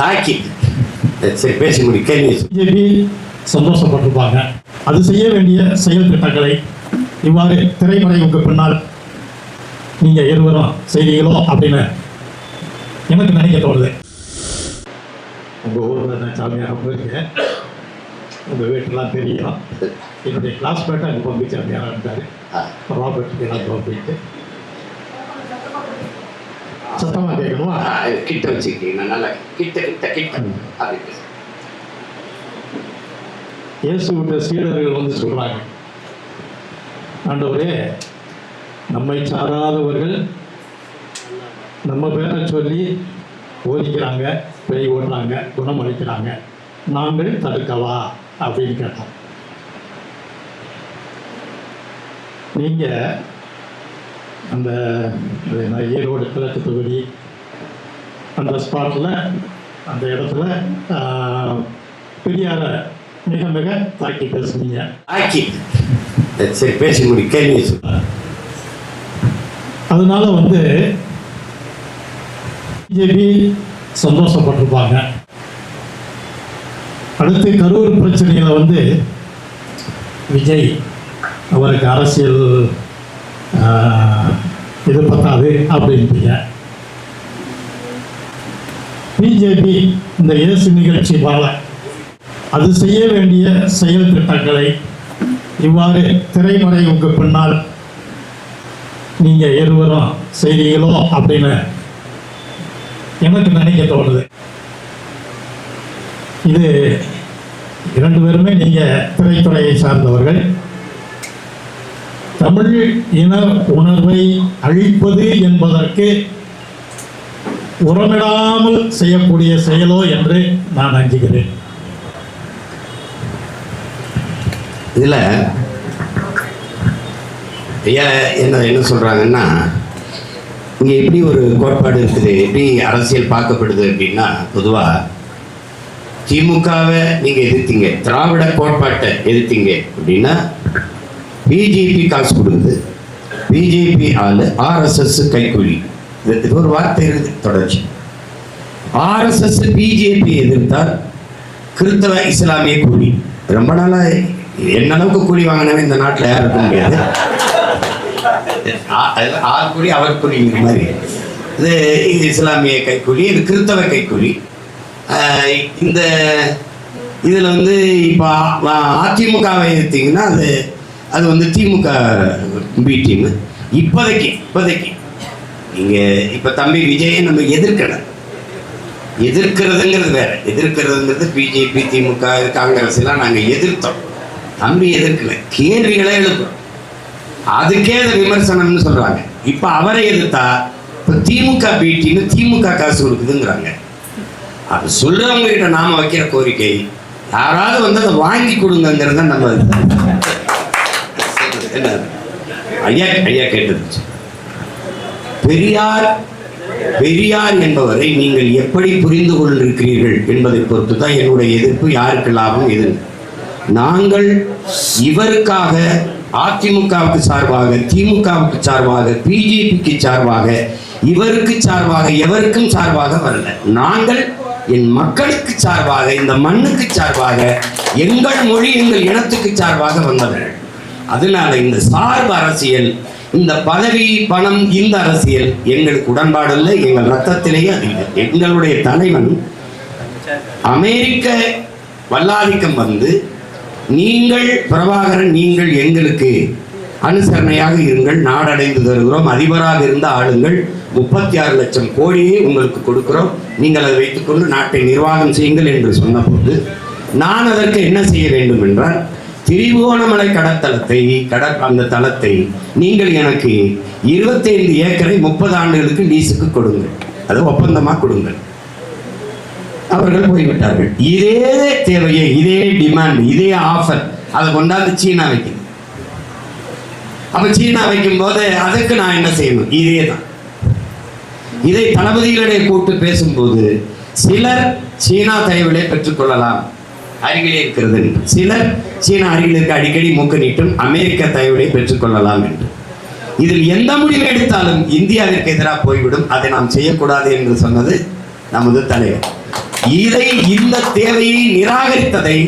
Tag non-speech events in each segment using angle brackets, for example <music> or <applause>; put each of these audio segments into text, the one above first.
தாக்கி. சரி பேசி முடி கேள்வி. பிஜேபி சந்தோஷப்பட்டிருப்பாங்க அது செய்ய வேண்டிய செயல் திட்டங்களை இவ்வாறு திரைமறைவுக்கு பின்னால் நீங்க இருவரும் செய்தீங்களோ அப்படின்னு எனக்கு நினைக்க தோணுது. உங்க ஊர்ல நான் சாமியார் போயிருக்கேன். உங்க வீட்டெல்லாம் தெரியும். என்னுடைய கிளாஸ்மேட் அங்கே பம்பி சாமியாராக இருந்தார். ஆ, ராபர்ட் எல்லாம் போயிட்டு சத்தமாக கேட்கணுமா கிட்ட வச்சுக்கிட்டீங்கன்னா நல்லா கிட்ட கிட்ட கிட்ட அப்படி பேசு. இயேசு விட்ட சீடர்கள் வந்து சொல்றாங்க ஆண்டவரே நம்மை சாராதவர்கள் நம்ம பேரை சொல்லி ஓதிக்கிறாங்க பேய் ஓடுறாங்க குணமளிக்கிறாங்க நாங்கள் தடுக்கவா அப்படின்னு கேட்டோம் நீங்க அந்த ஈரோடு கிழக்கு தொகுதி அந்த ஸ்பாட்டில் அந்த இடத்துல பெரியார மிக மிக தாக்கி பேசுனீங்க. தாக்கி. சரி பேசி முடி கேள்வி. அதனால வந்து பிஜேபி சந்தோஷப்பட்டிருப்பாங்க. அடுத்து கரூர் பிரச்சனையில் வந்து விஜய் அவருக்கு அரசியல் இது பத்தாது அப்படின்றீங்க பிஜேபி இந்த இயேசு நிகழ்ச்சி வாழ அது செய்ய வேண்டிய செயல் திட்டங்களை இவ்வாறு திரைமறைவுக்கு பின்னால் நீங்க இருவரும் செய்தீங்களோ அப்படின்னு எனக்கு நினைக்க தோணுது. இது இரண்டு பேருமே நீங்க திரைத்துறையை சார்ந்தவர்கள். தமிழ் இன உணர்வை அழிப்பது என்பதற்கு உரமிடாமல் செய்யக்கூடிய செயலோ என்று நான் அஞ்சுகிறேன் இதில் ஐயா என்ன என்ன சொல்கிறாங்கன்னா இங்கே எப்படி ஒரு கோட்பாடு இருக்குது எப்படி அரசியல் பார்க்கப்படுது அப்படின்னா பொதுவாக திமுகவை நீங்கள் எதிர்த்தீங்க திராவிட கோட்பாட்டை எதிர்த்தீங்க அப்படின்னா பிஜேபி காசு கொடுக்குது. பிஜேபி ஆள் ஆர்எஸ்எஸ் கைக்கூலி. இது ஒரு வார்த்தை இருக்கு தொடர்ச்சி. ஆர்எஸ்எஸ் பிஜேபி எதிர்த்தால் கிறிஸ்தவ இஸ்லாமிய கூலி. ரொம்ப நாளா என்ன அளவுக்கு கூலி வாங்கினவன் இந்த நாட்டில் யாரும் இருக்க முடியாது. ஆ- கூலி அவர் கூலிங்கிற மாதிரி. இது இது இஸ்லாமிய கைக்கூலி இது கிறிஸ்தவ கைக்கூலி. இந்த இதில் வந்து இப்போ அதிமுகவை எடுத்தீங்கன்னா அது அது வந்து திமுக பி டீம் இப்போதைக்கு இப்போதைக்கு. நீங்கள் இப்போ தம்பி விஜயை நம்ம எதிர்க்கலை எதிர்க்கிறதுங்கிறது வேற. எதிர்க்கிறதுங்கிறது பிஜேபி திமுக காங்கிரஸ் எல்லாம் நாங்கள் எதிர்த்தோம். தம்பி எதிர்க்கல. கேள்விகளை எழுப்புறோம். அதுக்கே அது விமர்சனம்னு சொல்கிறாங்க இப்போ அவரை எதிர்த்தா இப்போ திமுக பீட்டின்னு திமுக காசு கொடுக்குதுங்கிறாங்க. அது சொல்கிறவங்க கிட்ட நாம் வைக்கிற கோரிக்கை யாராவது வந்து அதை வாங்கி கொடுங்கங்கிறது தான் நம்ம என்ன? ஐயா ஐயா கேட்டது பெரியார் பெரியார் என்பவரை நீங்கள் எப்படி புரிந்து கொண்டிருக்கிறீர்கள் என்பதை பொறுத்து தான் என்னுடைய எதிர்ப்பு யாருக்கு லாபம் எது நாங்கள் இவருக்காக அதிமுகவுக்கு சார்பாக திமுகவுக்கு சார்பாக பிஜேபிக்கு சார்பாக இவருக்கு சார்பாக எவருக்கும் சார்பாக வரல. நாங்கள் என் மக்களுக்கு சார்பாக இந்த மண்ணுக்கு சார்பாக எங்கள் மொழி எங்கள் இனத்துக்கு சார்பாக வந்தவர்கள். அதனால இந்த சார்பு அரசியல் இந்த பதவி பணம் இந்த அரசியல் எங்களுக்கு உடன்பாடு இல்லை எங்கள் ரத்தத்திலேயே அது இல்லை எங்களுடைய தலைவன் அமெரிக்க வல்லாதிக்கம் வந்து நீங்கள் பிரபாகரன் நீங்கள் எங்களுக்கு அனுசரணையாக இருங்கள் நாடடைந்து தருகிறோம் அதிபராக இருந்த ஆளுங்கள் முப்பத்தி ஆறு லட்சம் கோடியை உங்களுக்கு கொடுக்கிறோம். நீங்கள் அதை வைத்துக்கொண்டு நாட்டை நிர்வாகம் செய்யுங்கள் என்று சொன்னபோது நான் அதற்கு என்ன செய்ய வேண்டும் என்றால் திரிபுவனமலை கடத்தலத்தை கட அந்த தளத்தை நீங்கள் எனக்கு இருபத்தைந்து ஏக்கரை முப்பது ஆண்டுகளுக்கு லீஸுக்கு கொடுங்கள். அது ஒப்பந்தமாக கொடுங்கள். அவர்கள் போய்விட்டார்கள். இதே தேவையை இதே டிமாண்ட் இதே ஆஃபர் அதை கொண்டாந்து சீனா வைக்கும். அப்ப சீனா வைக்கும் போது அதுக்கு நான் என்ன செய்யணும்? இதே தான் இதை தளபதிகளிடையே கூட்டு பேசும்போது சிலர் சீனா தயவுகளை பெற்றுக்கொள்ளலாம். அருகிலே இருக்கிறது. சிலர் சீனா அருகில் இருக்க அடிக்கடி மூக்க நீட்டும் அமெரிக்க தயவுகளை பெற்றுக்கொள்ளலாம் என்று. இதில் எந்த முடிவு எடுத்தாலும் இந்தியாவிற்கு எதிராக போய்விடும். அதை நாம் செய்யக்கூடாது என்று சொன்னது நமது தலைவர். இதை இந்த தேவையை நிராகரித்ததை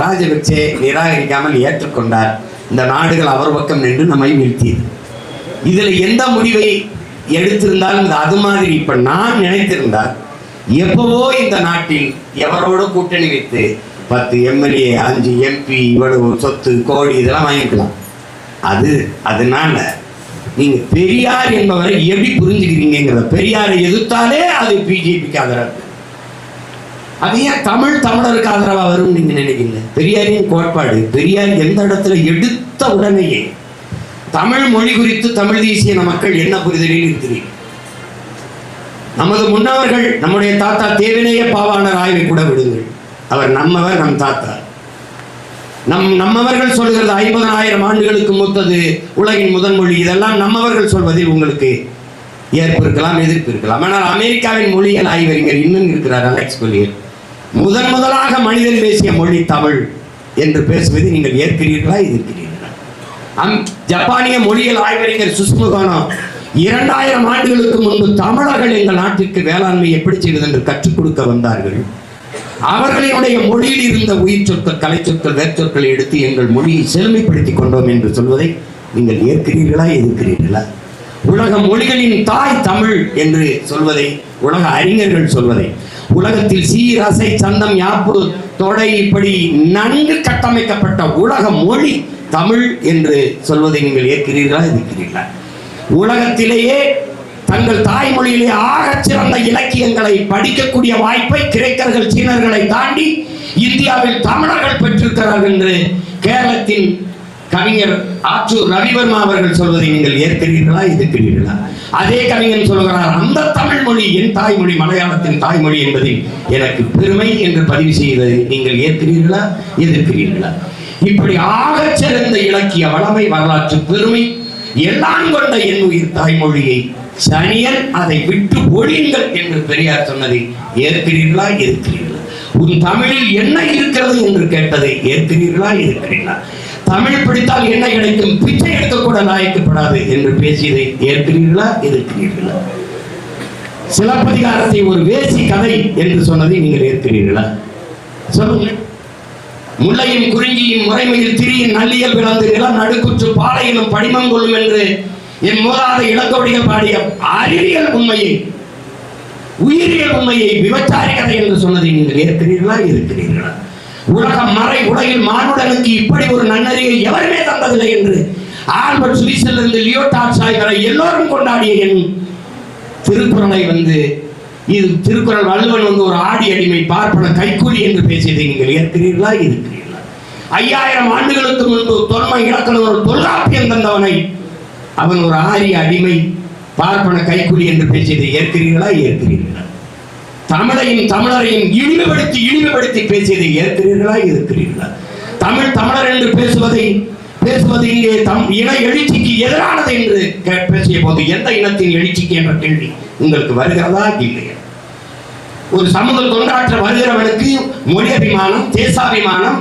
ராஜபக்சே நிராகரிக்காமல் ஏற்றுக்கொண்டார். இந்த நாடுகள் அவர் பக்கம் நின்று நம்மை வீழ்த்தியது. இதில் எந்த முடிவை எடுத்திருந்தாலும் இந்த அது மாதிரி இப்ப நான் நினைத்திருந்தால் எப்பவோ இந்த நாட்டில் எவரோட கூட்டணி வைத்து பத்து எம்எல்ஏ அஞ்சு எம்பி இவ்வளவு சொத்து கோடி இதெல்லாம் வாங்கிக்கலாம் அது அதனால நீங்க பெரியார் என்பவரை எப்படி புரிஞ்சுக்கிறீங்கிறத பெரியாரை எதிர்த்தாலே அது பிஜேபிக்கு ஆதரவு அது ஏன் தமிழ் தமிழருக்கு ஆதரவா வரும் நீங்க நினைக்கிறீங்க? பெரியாரின் கோட்பாடு பெரியார் எந்த இடத்துல எடுத்த உடனேயே தமிழ் மொழி குறித்து தமிழ் தேசிய மக்கள் என்ன புரிதலில் இருக்கிறீர்கள்? நமது முன்னவர்கள் நம்முடைய தாத்தா தேவினேய பாவாணர் ஆய்வை கூட விடுங்கள். அவர் நம்மவர் நம் தாத்தா. நம் நம்மவர்கள் சொல்கிறது ஐம்பதனாயிரம் ஆண்டுகளுக்கு மூத்தது உலகின் முதன்மொழி இதெல்லாம் நம்மவர்கள் சொல்வதில் உங்களுக்கு ஏற்பு இருக்கலாம் எதிர்ப்பு இருக்கலாம். ஆனால் அமெரிக்காவின் மொழியல் ஆய்வறிஞர் இன்னும் இருக்கிறார் அலெக்ஸ் கொலியர் முதன் முதலாக மனிதன் பேசிய மொழி தமிழ் என்று பேசுவதை நீங்கள் ஏற்கிறீர்களா எதிர்க்கிறீர்களா? அம் ஜப்பானிய மொழியல் ஆய்வறிஞர் சுஷ்முகானோ இரண்டாயிரம் ஆண்டுகளுக்கு முன்பு தமிழர்கள் எங்கள் நாட்டிற்கு வேளாண்மை எப்படி செய்வது என்று கற்றுக் கொடுக்க வந்தார்கள்? அவர்களுடைய மொழியில் இருந்த உயிர் சொற்கள் கலை சொற்கள் வேற்சொற்களை எடுத்து எங்கள் மொழியை செழுமைப்படுத்திக் கொண்டோம் என்று சொல்வதை நீங்கள் ஏற்கிறீர்களா எதிர்க்கிறீர்களா? உலக மொழிகளின் தாய் தமிழ் என்று சொல்வதை உலக அறிஞர்கள் சொல்வதை உலகத்தில் சீரசை சந்தம் யாப்பு தொடை இப்படி நன்கு கட்டமைக்கப்பட்ட உலக மொழி தமிழ் என்று சொல்வதை நீங்கள் ஏற்கிறீர்களா எதிர்க்கிறீர்களா? உலகத்திலேயே தங்கள் தாய்மொழியிலே ஆகச்சிறந்த இலக்கியங்களை படிக்கக்கூடிய வாய்ப்பை கிரேக்கர்கள் சீனர்களை தாண்டி இந்தியாவில் தமிழர்கள் பெற்றிருக்கிறார்கள் என்று கேரளத்தின் கவிஞர் ஆற்றூர் ரவிவர்மா அவர்கள் சொல்வதை நீங்கள் ஏற்கிறீர்களா எதிர்க்கிறீர்களா? அதே கவிஞன் சொல்கிறார் அந்த தமிழ் மொழி என் தாய்மொழி மலையாளத்தின் தாய்மொழி என்பதில் எனக்கு பெருமை என்று பதிவு செய்ததை நீங்கள் ஏற்கிறீர்களா எதிர்க்கிறீர்களா? இப்படி ஆகச் சிறந்த இலக்கிய வளமை வரலாற்று பெருமை எல்லாம் கொண்ட என் உயிர் தாய்மொழியை சனியன் அதை விட்டு ஒழியுங்கள் என்று பெரியார் சொன்னதை ஏற்கிறீர்களா? இருக்கிறீர்களா உன் தமிழில் என்ன இருக்கிறது என்று கேட்டதை ஏற்கிறீர்களா? இருக்கிறீர்களா தமிழ் பிடித்தால் என்ன கிடைக்கும்? பிச்சை எடுக்கக்கூட லாயக்கப்படாது என்று பேசியதை ஏற்கிறீர்களா? இருக்கிறீர்களா சிலப்பதிகாரத்தை ஒரு வேசி கதை என்று சொன்னதை நீங்கள் ஏற்கிறீர்களா? சொல்லுங்க முல்லையும் குறிஞ்சியும் முறைமையில் திரியின் நல்லியல் விளந்து நிலம் நடுக்குற்று பாலையிலும் படிமம் கொள்ளும் என்று என் மூலாத இளங்கோடிகள் பாடிய அறிவியல் உண்மையை உயிரியல் உண்மையை விபச்சாரி கதை என்று சொன்னதை நீங்கள் ஏற்கிறீர்களா? இருக்கிறீர்களா உலகம் மறை உலகில் மானுடனுக்கு இப்படி ஒரு நன்னறிவை எவருமே தந்ததில்லை என்று ஆல்பர்ட் சுவிட்சர்லிருந்து டாட்சாய் வரை எல்லோரும் கொண்டாடிய என் திருக்குறளை வந்து இது திருக்குறள் வள்ளுவன் வந்து ஒரு ஆடி அடிமை பார்ப்பன கைக்கூலி என்று பேசியதை நீங்கள் ஏற்கிறீர்களா? இருக்கிறீர்களா ஐயாயிரம் ஆண்டுகளுக்கு முன்பு தொன்மை இலக்கணம் ஒரு தொல்காப்பியம் தந்தவனை அவன் ஒரு ஆரிய அடிமை பார்ப்பன கைக்குறி என்று பேசியதை ஏற்கிறீர்களா? ஏற்கிறீர்களா? தமிழையும் தமிழரையும் இழிவுபடுத்தி இழிவுபடுத்தி பேசியதை ஏற்கிறீர்களா? எதிர்க்கிறீர்களா தமிழ் தமிழர் என்று பேசுவதை பேசுவது இங்கே தம் இன எழுச்சிக்கு எதிரானது என்று பேசிய போது எந்த இனத்தின் எழுச்சிக்கு என்ற கேள்வி உங்களுக்கு வருகிறதா? இல்லையா ஒரு சமூக தொண்டாற்ற வருகிறவனுக்கு மொழி அபிமானம் தேசாபிமானம்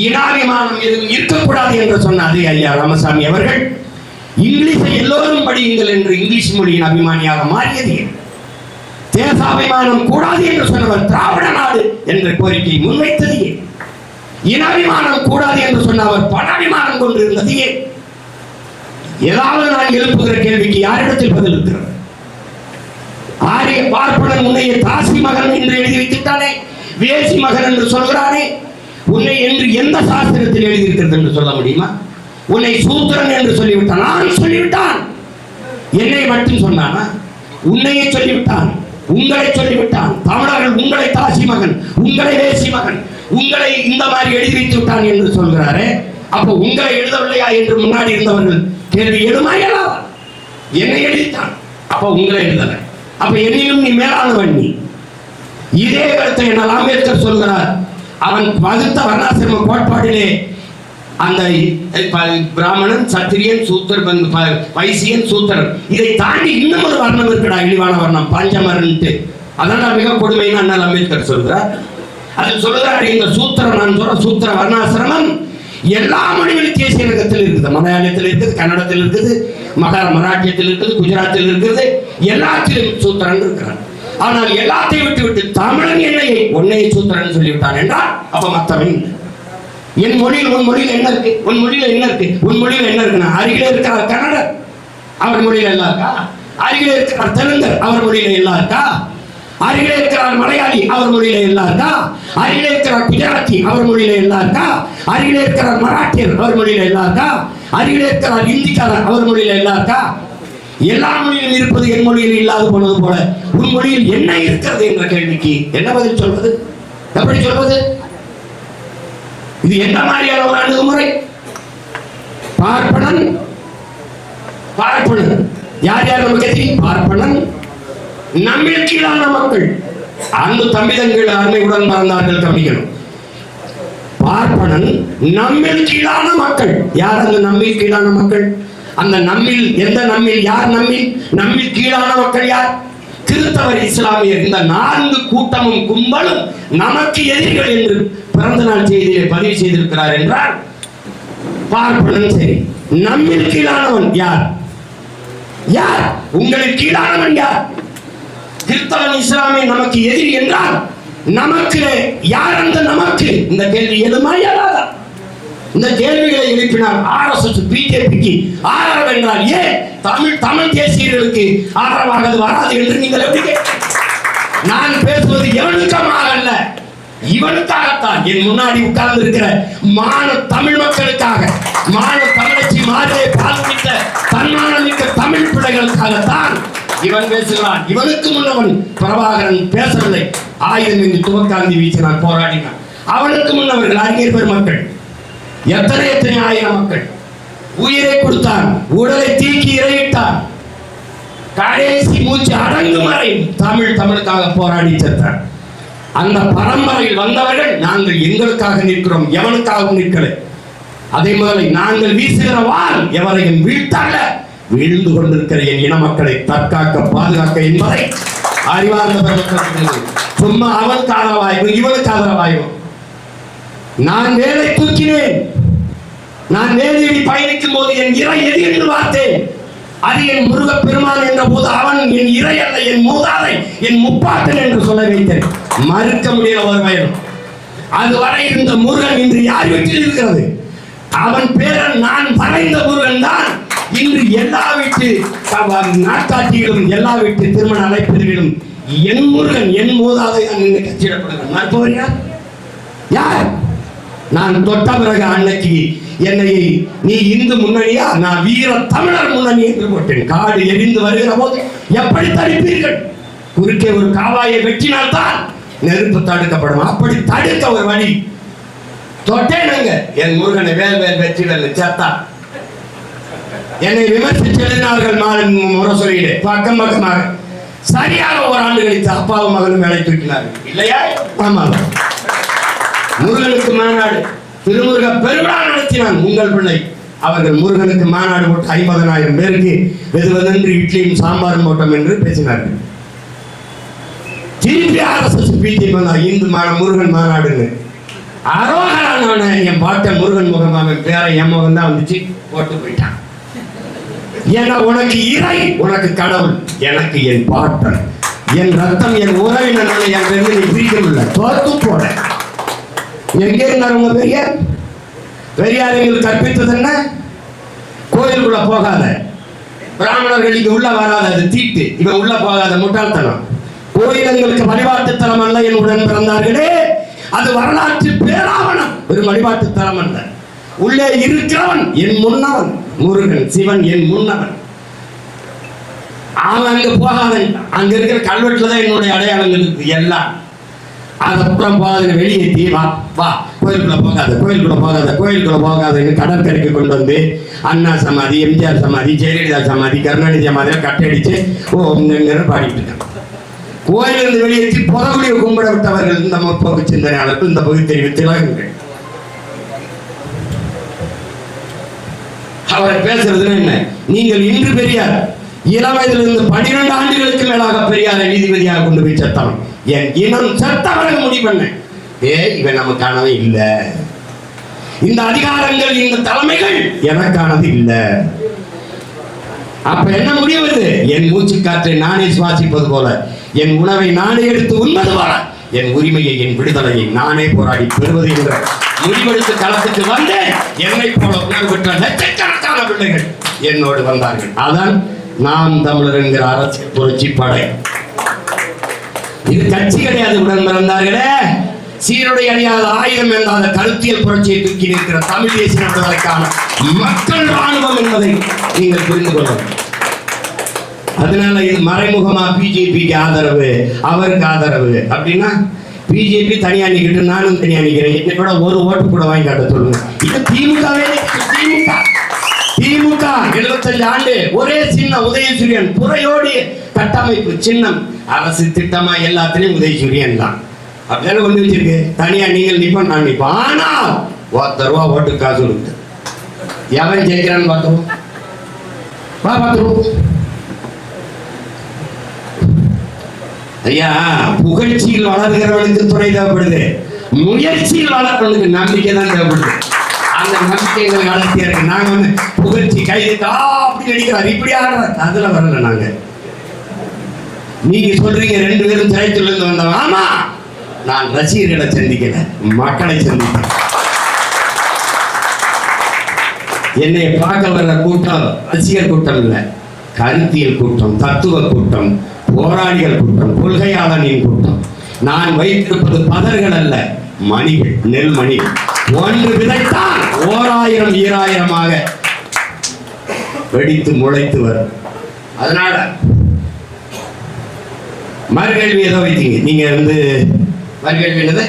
இனாபிமானம் எதுவும் இருக்கக்கூடாது என்று சொன்ன அதே ஐயா ராமசாமி அவர்கள் இங்கிலீஷை எல்லோரும் படியுங்கள் என்று இங்கிலீஷ் மொழியின் அபிமானியாக மாறியது தேசாபிமானம் கூடாது என்று சொன்னவர் திராவிட நாடு என்ற கோரிக்கையை முன்வைத்தது இனாபிமானம் கூடாது என்று சொன்ன அவர் பணாபிமானம் கொண்டிருந்தது ஏன்? ஏதாவது நான் எழுப்புகிற கேள்விக்கு யாரிடத்தில் பதில் இருக்கிறது? ஆரிய பார்ப்பனன் உன்னைய தாசி மகன் என்று எழுதி வைத்துட்டானே வேசி மகன் என்று சொல்கிறானே உன்னை என்று எந்த சாஸ்திரத்தில் எழுதியிருக்கிறது என்று சொல்ல முடியுமா? உன்னை சூத்திரன் என்று சொல்லிவிட்டான். நான் சொல்லிவிட்டான். என்னை மட்டும் சொன்னானா? உன்னையே சொல்லிவிட்டான். உங்களை சொல்லிவிட்டான். தமிழர்கள் உங்களை தாசி மகன் உங்களை வேசி மகன் உங்களை இந்த மாதிரி எழுதி வைத்து விட்டான் என்று சொல்கிறாரே. அப்போ உங்களை எழுதவில்லையா என்று முன்னாடி இருந்தவர்கள் கேள்வி எழுமா இயலாதா? என்னை எழுதித்தான் அப்போ உங்களை எழுதல. அப்ப என்னிலும் நீ மேலானவன் நீ. இதே கருத்தை என்னால் அம்பேத்கர் சொல்கிறார். அவன் வகுத்த வர்ணாசிரம கோட்பாடிலே அந்த பிராமணன் சத்திரியன் சூத்திரன் ப- வைசியன் சூத்திரன் இதை தாண்டி இன்னும் ஒரு வர்ணம் இருக்குடா இழிவான வர்ணம். பாஞ்சமரன்ட்டு. அதான் மிக கொடுமைன்னு அண்ணல் அம்பேத்கர் சொல்கிறார் அது சொல்கிறார் இந்த சூத்திரம் நான் சொல்ற சூத்திர வர்ணாசிரமம் எல்லா மொழிகளும் தேசிய இலக்கத்தில் இருக்குது. மலையாளத்தில் இருக்குது கன்னடத்தில் இருக்குது மகா மராட்டியத்தில் இருக்குது குஜராத்தில் இருக்குது. எல்லாத்திலும் சூத்திரன் இருக்கிறான். ஆனால் எல்லாத்தையும் விட்டு விட்டு தமிழன் என்னையை ஒன்னையை சூத்திரன் சொல்லிவிட்டான் என்றால் அப்ப மத்தவன் என் மொழியில் உன் மொழியில் என்ன இருக்கு? உன் மொழியில் என்ன இருக்கு? உன் மொழியில் என்ன இருக்குன்னா அருகிலே இருக்கிறார் கன்னடர். அவர் மொழியில் எல்லாம் இருக்கா? அருகிலே இருக்கிறார் தெலுங்கர். அவர் மொழியில எல்லாம் இருக்கா? அருகிலே இருக்கிறார் மலையாளி. அவர் மொழியில எல்லாம் இருக்கா? அருகிலே இருக்கிறார் குஜராத்தி. அவர் மொழியில எல்லாம் இருக்கா? அருகிலே இருக்கிறார் மராட்டியர். அவர் மொழியில எல்லாம் இருக்கா? அருகிலே இருக்கிறார் இந்திக்காரர். அவர் மொழியில எல்லாம் இருக்கா? எல்லா மொழியிலும் இருப்பது என் மொழியில் இல்லாது போனது போல. உன் மொழியில் என்ன இருக்கிறது என்ற கேள்விக்கு என்ன பதில் சொல்வது? எப்படி சொல்வது? இது எந்த மாதிரியான ஒரு அணுகுமுறை பார்ப்பனன் பார்ப்பனன். யார் யார் நமக்கு தெரியும் பார்ப்பனன். நம்மில் கீழான மக்கள். அன்பு தம்பிதங்கள் அருமையுடன் மறந்தார்கள் கவிஞரும் பார்ப்பனன் நம்மில் கீழான மக்கள். யார் அந்த நம்மில் கீழான மக்கள்? அந்த நம்மில் எந்த நம்மில் யார் நம்மில்? நம்மில் கீழான மக்கள் யார்? கிறிஸ்தவர் இஸ்லாமியர் இந்த நான்கு கூட்டமும் கும்பலும் நமக்கு எதிரிகள் என்று பிறந்த நாள் செய்தியை பதிவு செய்திருக்கிறார் என்றால் பார்ப்பனன் சரி. நம்மில் கீழானவன் யார்? யார்? உங்களுக்கு கீழானவன் யார்? கிறிஸ்தவன் இஸ்லாமிய நமக்கு எதிரி என்றால் நமக்கு யார் அந்த நமக்கு? இந்த கேள்வி எதுமா இயலாதா இந்த கேள்விகளை எழுப்பினால் ஆர்எஸ்எஸ் பிஜேபிக்கு ஆதரவு என்றால் ஏன்? தமிழ் தமிழ் தேசியர்களுக்கு ஆதரவாக வராது என்று நீங்கள் எப்படி நான் பேசுவது எவனுக்கமாக அல்ல இவனுக்காகத்தான். என் முன்னாடி உட்கார்ந்து இருக்கிற மான தமிழ் மக்களுக்காக மான தமிழச்சி மாதிரியை பால் தன்மானமிக்க தமிழ் பிள்ளைகளுக்காகத்தான் இவன் பேசுகிறான். இவனுக்கு முன்னவன் பிரபாகரன் பேசவில்லை. ஆயுதம் என்று துவக்காந்தி வீசினான் போராடினான். அவனுக்கு முன்னவர்கள் அறிஞர் பெருமக்கள் எத்தனை எத்தனை ஆயிரம் மக்கள் உயிரை கொடுத்தான் உடலை தீக்கி இறையிட்டான். கடைசி மூச்சு அடங்கும் வரை தமிழ் தமிழுக்காக போராடி சென்றார் அந்த பரம்பரையில் வந்தவர்கள் நாங்கள் எங்களுக்காக நிற்கிறோம் எவனுக்காகவும் நிற்கல. அதே மாதிரி நாங்கள் வீசுகிற வாள் எவரையும் வீழ்த்தல்ல. வீழ்ந்து கொண்டிருக்கிற என் இன மக்களை தற்காக்க பாதுகாக்க என்பதை அறிவார்ந்த சும்மா அவனுக்கு ஆதரவாயும் இவனுக்கு ஆதரவாயும் நான் வேலை தூக்கினேன். நான் வேலையை பயணிக்கும் போது என் இறை எது என்று பார்த்தேன். அது என் முருக பெருமான் என்ற போது அவன் என் இறை அல்ல என் மூதாதை என் முப்பாட்டன் என்று சொல்ல வைத்தேன். மறுக்க முடியாத ஒரு பயம் அதுவரை இருந்த முருகன் இன்று யார் வீட்டில் இருக்கிறது? அவன் பேரன் நான் வரைந்த முருகன் தான். இன்று எல்லா வீட்டு க- எல்லா வீட்டு திருமண அழைப்பிலும் என் முருகன் என் மூதாதை என்று கட்சியிடப்படுகிறான் மறுப்பவர் யார்? யார்? நான் தொட்ட பிறகு அன்னைக்கு என்னை நீ இந்து முன்னணியா? நான் வீர தமிழர் முன்னணி என்று போட்டேன். காடு எரிந்து வருகிற போது எப்படி தடுப்பீர்கள்? குறுக்கே ஒரு காவாயை வெட்டினால்தான் நெருப்பு தடுக்கப்படும். அப்படி தடுக்க ஒரு வழி. தொட்டேனுங்க என் முருகனை வேல் வேல் வெற்றிடல சேர்த்தா. என்னை விமர்சித்து எழுதினார்கள் முரசொலியிலே. பக்கம் பக்கமாக. சரியாக ஒரு ஆண்டு கழித்து அப்பாவும் மகனும் வேலை தூக்கினார்கள். இல்லையா? ஆமா முருகனுக்கு மாநாடு திருமுருக பெருவிழா நடத்தினான். உங்கள் பிள்ளை. அவர்கள் முருகனுக்கு மாநாடு போட்டு ஐம்பதனாயிரம் பேருக்கு வெதுவெதென்று இட்லியும் சாம்பாரும் போட்டோம் என்று பேசினார்கள். திருப்பி ஆர்எஸ்எஸ் பிஜேபி இந்து மா முருகன் மாநாடுன்னு. அரோகரான என் பாட்டை முருகன் முகம் அவன் பேர என் முகம் தான் வந்துச்சு போட்டு போயிட்டான். ஏன்னா உனக்கு இறை உனக்கு கடவுள் எனக்கு என் பாட்டன். என் ரத்தம் என் உறவினர்களை என் ரெண்டு நீ பிரிக்கவில்லை. தோத்து போட எங்கே இருந்தார் உங்க பெரியார்? பெரியார் எங்களுக்கு கற்பித்தது என்ன? கோயிலுக்குள்ள போகாத. பிராமணர்கள் இங்க உள்ள வராத அது தீட்டு. இவன் உள்ள போகாத முட்டாள்தனம். கோயில் எங்களுக்கு வழிபாட்டு அல்ல என்னுடன் பிறந்தார்களே. அது வரலாற்று பேராவணம். ஒரு வழிபாட்டுத்தனம் அல்ல. உள்ளே இருக்கிறவன் என் முன்னவன் முருகன் சிவன் என் முன்னவன். அவன் அங்க போகாதன் அங்க இருக்கிற கல்வெட்டுல தான் என்னுடைய அடையாளங்கள் இருக்கு எல்லாம். அதுக்கப்புறம் போகாத வெளியேற்றி வா வா. கோயிலுக்குள்ள போகாத கோயிலுக்குள்ள போகாத கோயிலுக்குள்ள போகாதன்னு கடற்கரைக்கு கொண்டு வந்து அண்ணா சமாதி எம்ஜிஆர் சமாதி ஜெயலலிதா சமாதி கருணாநிதி சமாதியை கட்டடிச்சு ஓ பாடிட்டு இருக்காங்க. கோயிலிருந்து வெளியேற்றி புறகுடியை கும்பிட விட்டவர்கள் இந்த முற்போக்கு சிந்தனையாளர்கள் இந்த பகுத்தறிவு திலகங்கள். அவர் பேசுறதுன்னு என்ன? நீங்கள் இன்று பெரியார் இளம் பனிரெண்டு ஆண்டுகளுக்கு மேலாக பெரியாரை நீதிபதியாக கொண்டு போய் செத்தவன் என் இனம் செத்தவனுக்கு முடிவு பண்ண ஏ இவன் நமக்கானது இல்லை. இந்த அதிகாரங்கள் இந்த தலைமைகள் எனக்கானது இல்லை. அப்ப என்ன முடிவது என் மூச்சு காற்றை நானே சுவாசிப்பது போல என் உணவை நானே எடுத்து உண்பது போல என் உரிமையை என் விடுதலையை நானே போராடி பெறுவது என்ற முடிவெடுத்து களத்துக்கு வந்தேன் என்னை போல உணர்வு பெற்ற லட்சக்கணக்கான பிள்ளைகள் என்னோடு வந்தார்கள். அதான் நாம் தமிழர் என்கிற அரசு புரட்சி படை. இது கட்சி கிடையாது உடன் பிறந்தார்களே. சீருடை அணியாத ஆயுதம் என்றாத கருத்தியல் புரட்சியை தூக்கி நிற்கிற தமிழ் தேசிய விடுதலைக்கான மக்கள் ராணுவம் என்பதை நீங்கள் புரிந்து கொள்ள அதனால இது மறைமுகமா பிஜேபிக்கு ஆதரவு அவருக்கு ஆதரவு அப்படின்னா பிஜேபி தனியா நிக்கிட்டு நானும் தனியா நிக்கிறேன் என்னை கூட ஒரு ஓட்டு கூட வாங்கி காட்ட சொல்லுங்க. இது திமுகவே திமுக. திமுக 75 ஆண்டு ஒரே சின்ன உதயசூரியன் புறையோடிய கட்டமைப்பு சின்னம். அரசு திட்டமா எல்லாத்துலயும் உதயசூரியன் தான். அப்படிதானே கொண்டு வச்சிருக்கு? தனியா நீங்கள் நிப்போம் நான் நிப்போம். ஆனா ஒருத்தர் ரூபா ஓட்டு காசு கொடுத்து. எவன் ஜெயிக்கிறான்னு பார்த்தோம் வா பார்த்துருவோம் ஐயா புகழ்ச்சியில் வளர்கிறவனுக்கு துணை தேவைப்படுது. முயற்சியில் வளர்றவனுக்கு நம்பிக்கை தான் தேவைப்படுது. அந்த நம்பிக்கை எங்களுக்கு இருக்கு. நாங்க வந்து புகழ்ச்சி கைதா அப்படி அடிக்கிறார். இப்படி ஆடுறாரு. அதுல வரல நாங்க. நீங்க சொல்றீங்க ரெண்டு பேரும் திரைத்துல இருந்து வந்தவன் ஆமா. நான் ரசிகர்களை சந்திக்கல. மக்களை சந்திக்கிறேன் என்னை பார்க்க வர்ற கூட்டம் ரசிகர் கூட்டம் இல்லை. கருத்தியல் கூட்டம் தத்துவ கூட்டம் போராளிகள் கூட்டம் கொள்கையாளனின் கூட்டம். நான் வைத்திருப்பது பதர்கள் அல்ல. மணிகள் நெல் மணி. ஒன்று விதைத்தான் ஓராயிரம் ஈராயிரமாக வெடித்து முளைத்து வரும். அதனால மறுகேள்வி ஏதோ வைத்தீங்க. நீங்க வந்து மறுகேள்வி என்னது?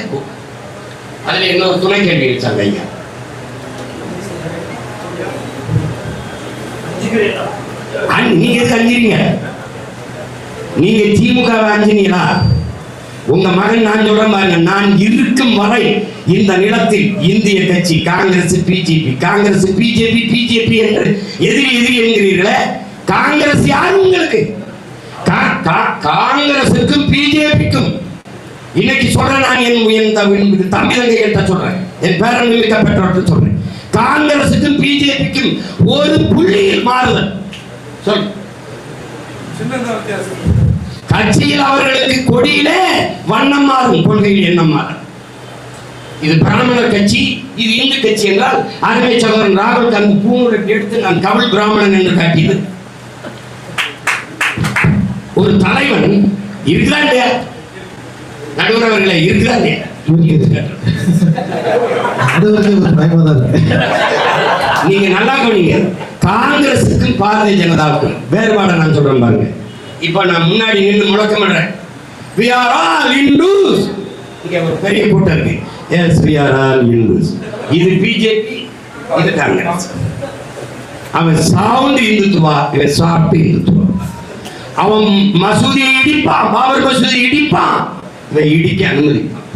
அதுல இன்னொரு துணை கேள்வி வச்சாங்க ஐயா? நீங்க கஞ்சிறீங்க நீங்க திமுக அஞ்சினீங்களா? உங்க மகன் நான் சொல்றேன் பாருங்க நான் இருக்கும் வரை இந்த நிலத்தில் இந்திய கட்சி Congress BJP Congress BJP BJP என்று எதிரி எதிரி என்கிறீர்களே காங்கிரஸ் யார் உங்களுக்கு? கா- கா- காங்கிரசுக்கும் பிஜேபிக்கும். இன்னைக்கு சொல்றேன் நான் என் என் தமிழங்க தங்கைகிட்ட சொல்றேன். என் பேரன் மிக்க பெற்றோர்கிட்ட சொல்றேன். காங்கிரசுக்கும் பிஜேபிக்கும் ஒரு புள்ளியில் மாறுதல். சொல் கட்சியில் அவர்களுக்கு கொடியிலே வண்ணம் மாறும். கொள்கையில் எண்ணம் மாறும். இது பிராமணர் கட்சி இது இந்து கட்சி என்றால் அருமை சகோதரன் ராகுல் காந்தி பூங்குழை எடுத்து நான் கபில் பிராமணன் என்று காட்டியது. ஒரு தலைவன் இருக்குதா இல்லையா? நடுவர் அவர்களே இருக்குதா இல்லையா? தான் நீங்க நல்லா கவனிங்க. காங்கிரஸுக்கும் பாரதிய ஜனதாவுக்கும் வேறுபாடை நான் சொல்றேன் பாருங்க. இப்ப நான் முன்னாடி நின்று முழக்கமிடுறேன் வி ஆர் ஆல் hindus. ஒரு பெரிய கூட்டம் இருக்கு. Yes we are all hindus. இது பிஜேபி இது காங்கிரஸ். அவன் சாவுண்டு இந்துத்துவா இவன் சாப்பிட்டு இந்துத்துவா. அவன் மசூதியை இடிப்பான் பாபர் மசூதி இடிப்பான். இவன் இடிக்க அனுமதிப்பான்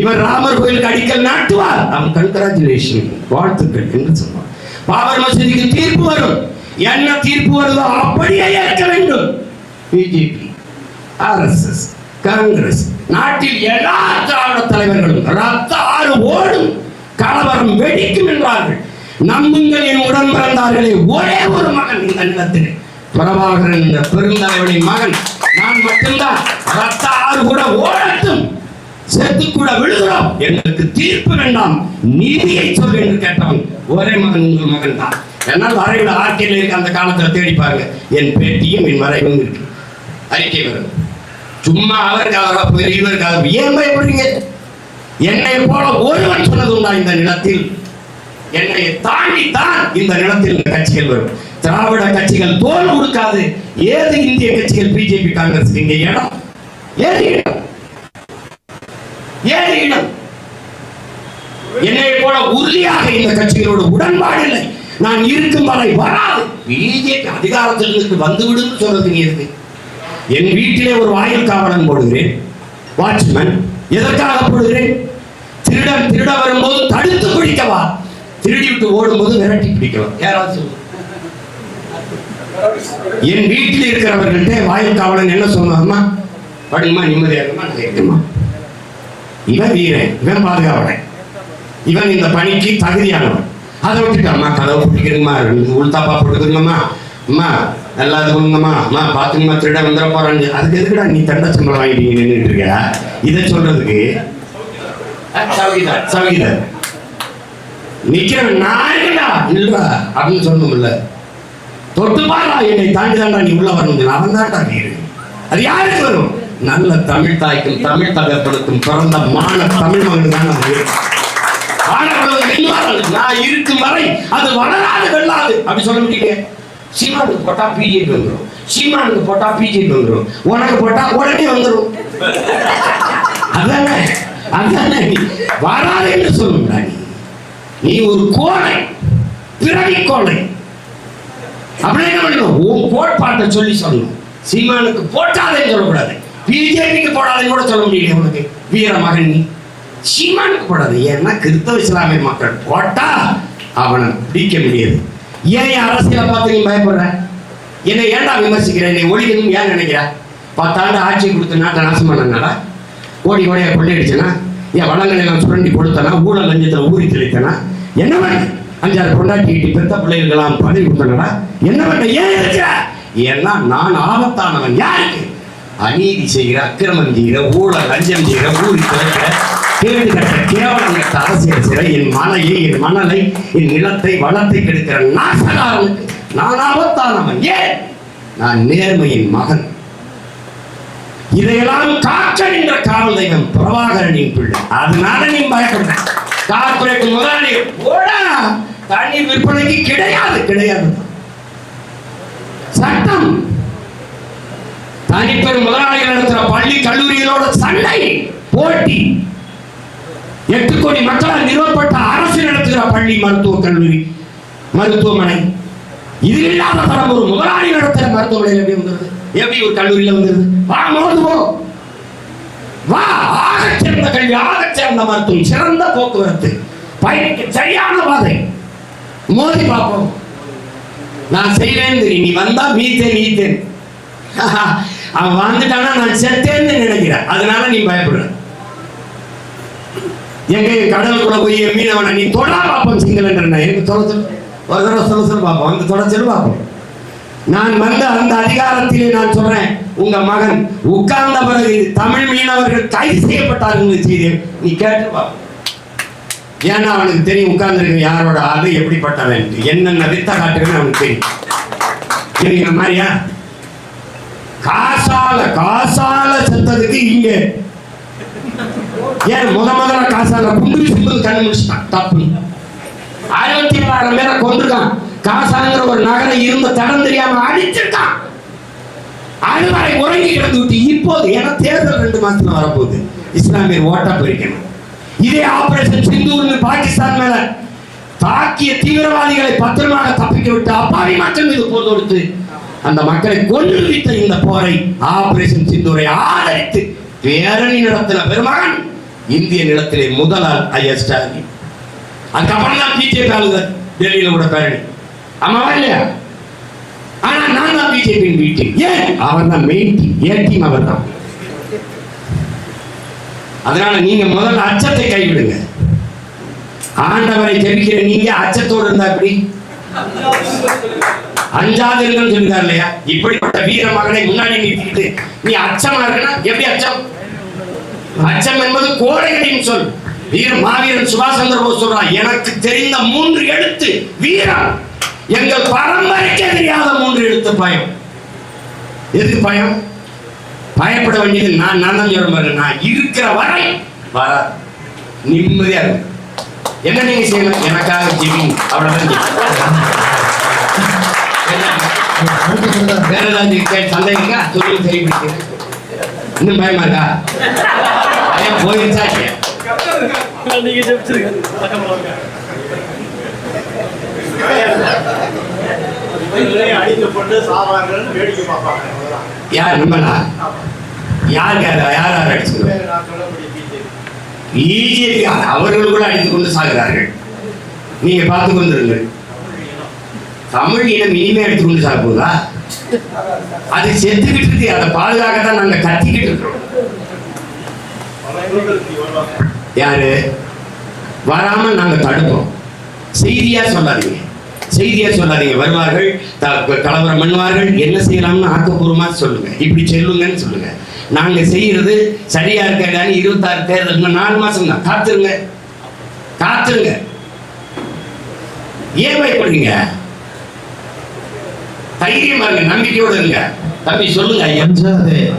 இவன் ராமர் கோயிலுக்கு அடிக்கல் நாட்டுவார் அவன் கங்க்ராச்சுலேஷன் வாழ்த்துக்கள் என்று சொல்வார் பாபர் மசூதிக்கு தீர்ப்பு வரும். என்ன தீர்ப்பு வருதோ அப்படியே ஏற்க வேண்டும். பிஜேபி ஆர்எஸ்எஸ் காங்கிரஸ் நாட்டில் எல்லா திராவிட தலைவர்களும் ரத்த ஆறு ஓடும் கலவரம் வெடிக்கும் என்றார்கள். நம்புங்கள் என் உடன் பிறந்தார்களே ஒரே ஒரு மகன் இந்த நிலத்தில். பிரபாகரன் இந்த பெருந்தலைவனின் மகன். நான் மட்டும்தான். ரத்த ஆறு கூட ஓடட்டும். செத்து கூட விழுகிறோம். எங்களுக்கு தீர்ப்பு வேண்டாம். நீதியை சொல் என்று கேட்டவன் ஒரே மகன் உங்கள் மகன் தான் என்னால் வரைவில் ஆர்கையில் இருக்க அந்த காலத்தில் தேடி பாருங்க. என் பேட்டியும் என் வரைவும் இருக்கு. அறிக்கை வரும் சும்மா அவருக்காக இவருக்காக ஏன் பயப்படுறீங்க? என்னை போல ஒருவன் சொன்னது உண்டா இந்த நிலத்தில்? என்னை தாண்டி தான் இந்த நிலத்தில் இந்த கட்சிகள் வரும். திராவிட கட்சிகள் தோல் கொடுக்காது ஏது இந்திய கட்சிகள் பிஜேபி காங்கிரஸ்? இங்க இடம். ஏது இடம்? ஏது இடம்? என்னை போல உறுதியாக இந்த கட்சிகளோடு உடன்பாடு இல்லை. நான் இருக்கும் வரை வராது. பிஜேபி அதிகாரத்தில் வந்துவிடும் வந்து விடுன்னு சொல்றது நீ இருக்கு. என் வீட்டிலே ஒரு வாயில் காவலன் போடுகிறேன். வாட்ச்மேன் எதற்காக போடுகிறேன்? திருடன் திருட வரும்போது தடுத்து பிடிக்கவா? திருடி விட்டு ஓடும்போது விரட்டி பிடிக்கலாம் யாராவது சொல்லுங்க. என் வீட்டில் இருக்கிறவர்கள்ட்ட வாயில் காவலன் என்ன சொன்னார்மா படுங்கம்மா நிம்மதியாகமா? கேட்குமா? இவன் வீரன் இவன் பாதுகாவலன். இவன் இந்த பணிக்கு தகுதியானவன். அதை விட்டுட்டு அம்மா கதவை பிடிக்கிறீங்கம்மா உள்தாப்பா போட்டுக்கிறீங்கம்மா அம்மா நல்லா இது பண்ணுங்கம்மா அம்மா பார்த்துங்கம்மா திருட வந்துட போறாங்க. அதுக்கு எதுக்குடா நீ தண்டை சம்பளம் வாங்கிட்டு நின்றுட்டு இருக்க? இதை சொல்றதுக்கு அஹ், சவிதா சவிதா நிக்கிறவன் நான் இருக்கடா இல்லடா அப்படின்னு சொல்லணும்ல. தொட்டு பாரா என்னை தாண்டி தாண்டா நீ உள்ள வரணும் அவன் தான்டா நீரு அது யாருக்கு வரும்? நல்ல தமிழ் தாய்க்கும் தமிழ் தகப்படுத்தும் பிறந்த மான தமிழ் மகன் தான் நம்ம இருக்கும். நான் இருக்கும் வரை அது வளராது வெள்ளாது அப்படி சொல்ல முடியுங்க சீமானுக்கு போட்டா பிஜேபி வந்துடும் சீமானுக்கு போட்டா பிஜேபி வந்துடும் உனக்கு போட்டா உடனே வந்துடும் அதானே? அதானே? நீ வராது என்று சொல்லுங்களா நீ நீ ஒரு கோழை பிறவி கோழை. அப்படியே என்ன பண்ணணும் உன் கோட்பாட்டை சொல்லி சொல்லணும். சீமானுக்கு போட்டாதேன்னு சொல்லக்கூடாது. பிஜேபிக்கு போடாதேன்னு கூட சொல்ல முடியல உனக்கு. வீர மகன் நீ. சீமானுக்கு போடாது. ஏன்னா கிறிஸ்தவ இஸ்லாமிய மக்கள் போட்டா அவனை பிடிக்க முடியாது. ஏன் அரசியலை பார்த்து நீ பயப்படுற? என்னை ஏன்டா விமர்சிக்கிற? என்னை ஒழிக்கணும் ஏன் நினைக்கிற? பத்தாண்டு ஆட்சி கொடுத்த நாட்டை நாசம் பண்ணனால கோடி கோடியா கொள்ளையடிச்சனா? என் வளங்களை நான் சுரண்டி கொடுத்தனா ஊழல் லஞ்சத்தில் ஊறி தெளித்தனா? என்ன பண்ண? அஞ்சாறு கொண்டாட்டிக்கிட்டு பெத்த பிள்ளைகளுக்கெல்லாம் பதவி கொடுத்தனடா? என்ன பண்ண? ஏன் இருக்கிற ஏன்னா நான் ஆபத்தானவன். யாருக்கு? அநீதி செய்கிற அக்கிரமம் செய்கிற ஊழல் லஞ்சம் செய்கிற ஊறி திளைக்கிற கேடு கட்ட கேவலம் கட்ட அரசியல் என் மலையை என் மணலை என் நிலத்தை வளத்தை கெடுக்கிற நாசகாரனுக்கு நான் ஏன்? நான் நேர்மையின் மகன். இதையெல்லாம் காக்க நின்ற காவல் தெய்வம் பிரபாகரனின் பிள்ளை. அதனால நீ பயப்படுற. கார்பரேட் முதலாளி போடா. தண்ணீர் விற்பனைக்கு கிடையாது கிடையாது. சட்டம். தனிப்பெரும் முதலாளிகள் நடத்துகிற பள்ளி கல்லூரிகளோட சண்டை போட்டி. எட்டு கோடி மக்களால் நிறுவப்பட்ட அரசு நடத்துகிற பள்ளி மருத்துவ கல்லூரி மருத்துவமனை. இது இல்லாத தரம் ஒரு முதலாளி நடத்துகிற மருத்துவமனையில் எப்படி வந்துருது? எப்படி ஒரு கல்லூரியில் வந்துருது? வா மோது போ. வா ஆகச் சிறந்த கல்வி ஆகச் சிறந்த மருத்துவம் சிறந்த போக்குவரத்து. பயணிக்க சரியான பாதை. மோதி பார்ப்போம். நான் செய்வேன் தெரியும் நீ வந்தா மீத்தேன் மீத்தேன். <laughs> அவன் வந்துட்டானா நான் செத்தேன்னு நினைக்கிறேன். அதனால நீ பயப்படுற. எங்க கடலுக்குள்ள போய் என் மீனவனை நீ தொடா பார்ப்போம் சிங்களன்றன எனக்கு தொட ஒரு தடவை சொல்ல சொல்ல பார்ப்போம் அந்த தொட பார்ப்போம் நான் வந்த அந்த அதிகாரத்திலே நான் சொல்றேன் உங்க மகன் உட்கார்ந்த பிறகு தமிழ் மீனவர்கள் கைது செய்யப்பட்டார்கள் செய்தி நீ கேட்டு பார்ப்போம் ஏன்னா அவனுக்கு தெரியும் உட்கார்ந்துருக்க யாரோட ஆளு எப்படிப்பட்டவன் என்னென்ன வித்த காட்டுன்னு அவனுக்கு தெரியும். தெரியுற மாதிரியா காசால காசால செத்ததுக்கு இங்கே ஏன் முத முதல்ல காசால குண்டு வீசும்போது கண்டுபிடிச்சிட்டான் தப்பு. அறுபத்தி ஏழாயிரம் பேரை கொண்டிருக்கான் காசாங்கிற ஒரு நகரம் இருந்த தடம் தெரியாம அடிச்சிருக்கான் அறுவரை உறங்கி கிடந்து விட்டு இப்போது ஏன்னா தேர்தல் ரெண்டு மாசத்துல வரப்போகுது. இஸ்லாமியர் ஓட்டா போயிருக்கணும். இதே ஆபரேஷன் சிந்தூர்னு பாகிஸ்தான் மேல தாக்கிய தீவிரவாதிகளை பத்திரமாக தப்பிக்க விட்டு அப்பாவி மக்கள் மீது போர் தொடுத்து அந்த மக்களை கொன்று வைத்த இந்த போரை ஆபரேஷன் சிந்தூரை ஆதரித்து பேரணி நடத்தின பெருமகன் இந்திய நிலத்திலே முதலாள் ஐயா ஸ்டாலின். அதுக்கப்புறம் தான் பிஜேபி ஆளுங்க டெல்லியில கூட பேரணி. ஆமாவா இல்லையா? ஆனா நான் தான் பிஜேபியின் வீட்டு ஏன்? அவர் தான் மெயின் டீம் ஏன் டீம் அவர் தான்? அதனால நீங்க முதல்ல அச்சத்தை கைவிடுங்க. ஆண்டவரை ஜெபிக்கிற நீங்க அச்சத்தோடு இருந்தா எப்படி? அஞ்சாதிருங்கள் சொல்லுகிறார் இல்லையா? இப்படிப்பட்ட வீர மகனை முன்னாடி நிறுத்திட்டு நீ அச்சமா இருக்கனா? எப்படி அச்சம்? அச்சம் என்பது கோடைகளின் சொல். வீர மாவீரன் சுபாஷ் சந்திர போஸ் சொல்றான் எனக்கு தெரிந்த மூன்று எழுத்து வீரம். எங்கள் பரம்பரைக்கே தெரியாத மூன்று எழுத்து பயம். எதுக்கு பயம்? பயப்பட வேண்டியது நான் நான் தான் சொல்ல மாதிரி நான் இருக்கிற வரை வராது. நிம்மதியா இருக்கும் என்ன நீங்க செய்யணும்? எனக்காக ஜெபிங்க. அவ்வளவுதான் வேற ஏதாவது கே- சொல்லி சரி பிடிக்கிறேன் இன்னும் பயமா இருக்கா? பயம் போயிருச்சா இல்லையா? நீங்க ஜெபிச்சிருங்க அடிக்கப்பட்டு சாவார்கள் வேடிக்கை பார்ப்பாங்க யார் நம்மளா யார் யார் யார் யார் அடிச்சுக்கிறோம் அவர்கள் கூட அடித்துக் கொண்டு சாகிறார்கள் நீங்க பார்த்து கொண்டிருங்கள் தமிழ் இனம் இனிமே அடித்துக் கொண்டு சாகுதா அது செத்துக்கிட்டு இருக்கு அதை பாதுகாக்கத்தான் நாங்க கத்திக்கிட்டு இருக்கிறோம் யாரு? வராம நாங்க தடுப்போம். செய்தியா சொல்லாதீங்க. செய்தியா சொல்லாதீங்க. வருவார்கள் த- கலவரம் பண்ணுவார்கள். என்ன செய்யலாம்னு ஆக்கப்பூர்வமா சொல்லுங்க. இப்படி செல்லுங்கன்னு சொல்லுங்க. நாங்க செய்யறது சரியா இருக்கான்னு இருபத்தாறு தேர்தல் நாலு மாசம் தான் காத்துருங்க. காத்துருங்க. ஏன் பயப்படுறீங்க? தைரியமா இருங்க நம்பிக்கையோட இருங்க தம்பி சொல்லுங்க ஐயா.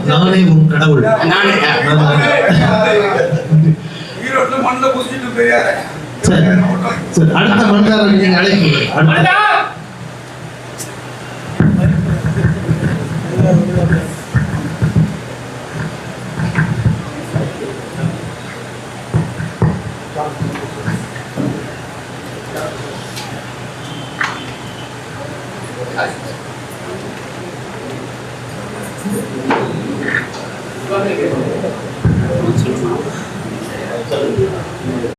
நானே உன் கடவுள். நானே. மண்ணை பெரியாரு சரி அடுத்த மன்றாரை நீங்க அழைப்பு. அடுத்த.